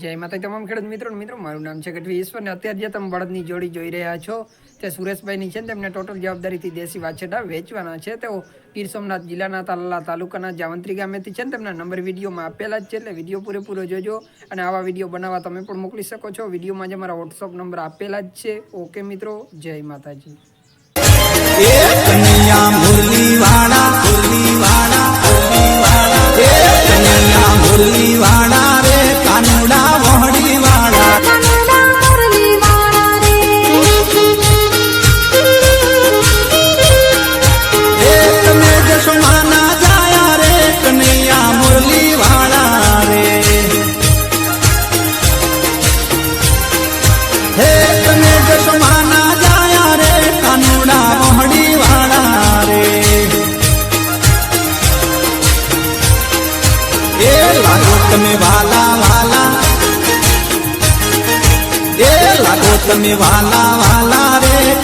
જય માતા તમામ ખેડૂત મિત્રો મિત્રો, મારું નામ છે ગઢવી ઈશ્વર ને અત્યારે જે તમે બળદની જોડી જોઈ રહ્યા છો, તે સુરેશભાઈની છે તેમને ટોટલ જવાબદારીથી દેશી વાછેડા વેચવાના છે. તેઓ ગીર સોમનાથ જિલ્લાના તાલાલા તાલુકાના જાવંત્રી ગામેથી છે ને તેમના નંબર વિડીયોમાં આપેલા જ છે, એટલે વીડિયો પૂરેપૂરો જોજો અને આવા વીડિયો બનાવવા તમે પણ મોકલી શકો છો. વિડીયોમાં જે મારા વોટ્સઅપ નંબર આપેલા જ છે. ઓકે મિત્રો, જય માતાજી. હે તમે જશોમાના જાયા રે, કાનુડા વહડી વાળા રે. એ લાગો તમે વાલા વાલા. એ લાગો તમે વાલા વાલા રે.